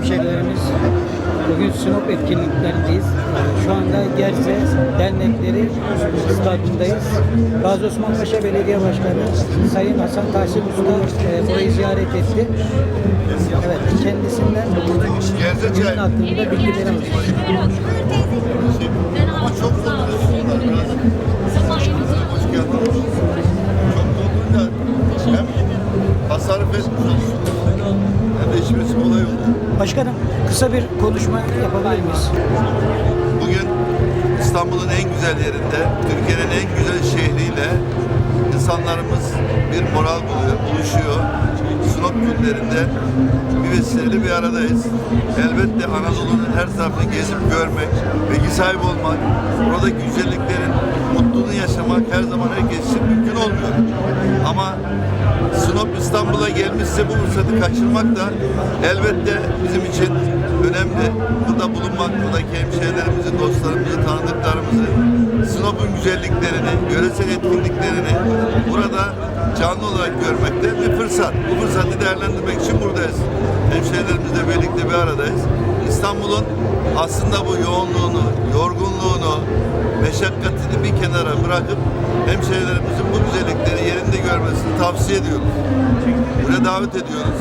kıymetli hemşehrilerimiz, bugün Sinop etkinliklerindeyiz. Ee, Şu anda Gerze Dernekleri stadındayız. Gazi Osman Paşa Belediye Başkanı Sayın Hasan Tahsin Usta e, burayı ziyaret etti. Evet, kendisinden çay. hakkında bilgileri aldık. Başkanım, kısa bir konuşma yapabilir miyiz? Bugün İstanbul'un en güzel yerinde, Türkiye'nin en güzel şehriyle insanlarımız bir moral buluyor, buluşuyor. Sinop günlerinde bir vesileyle bir aradayız. Elbette Anadolu'nun her tarafını gezip görmek, bilgi sahibi olmak, buradaki güzelliklerin mutluluğunu yaşamak her zaman herkes için mümkün olmuyor. Ama Gelmişse bu fırsatı kaçırmak da elbette bizim için önemli. Burada bulunmak, buradaki hemşehrilerimizi, dostlarımızı, tanıdıklarımızı, Sinop'un güzelliklerini, yöresel etkinliklerini burada canlı olarak görmekte bir fırsat. Bu fırsatı değerlendirmek için buradayız. Hemşehrilerimizle birlikte bir aradayız. İstanbul'un aslında bu yoğunluğunu, yorgunluğunu, meşakkatini bir kenara bırakıp hemşehrilerimizin bu güzellikleri yerinde görmesini tavsiye ediyoruz. Buraya davet ediyoruz.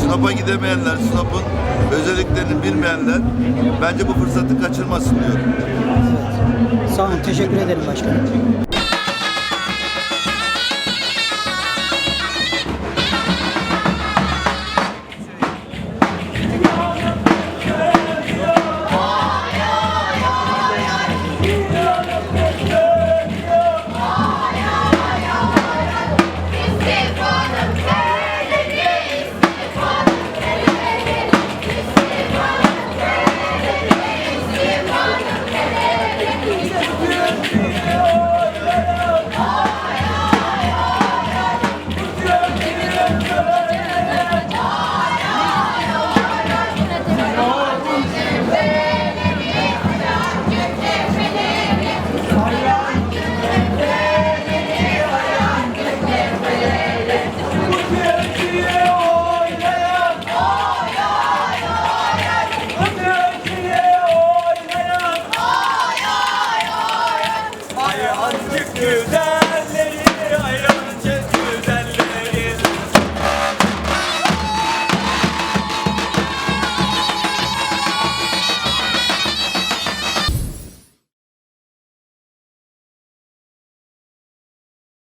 Sinop'a gidemeyenler, Sinop'un özelliklerini bilmeyenler bence bu fırsatı kaçırmasın diyorum. Sağ olun, teşekkür ederim başkanım. You. the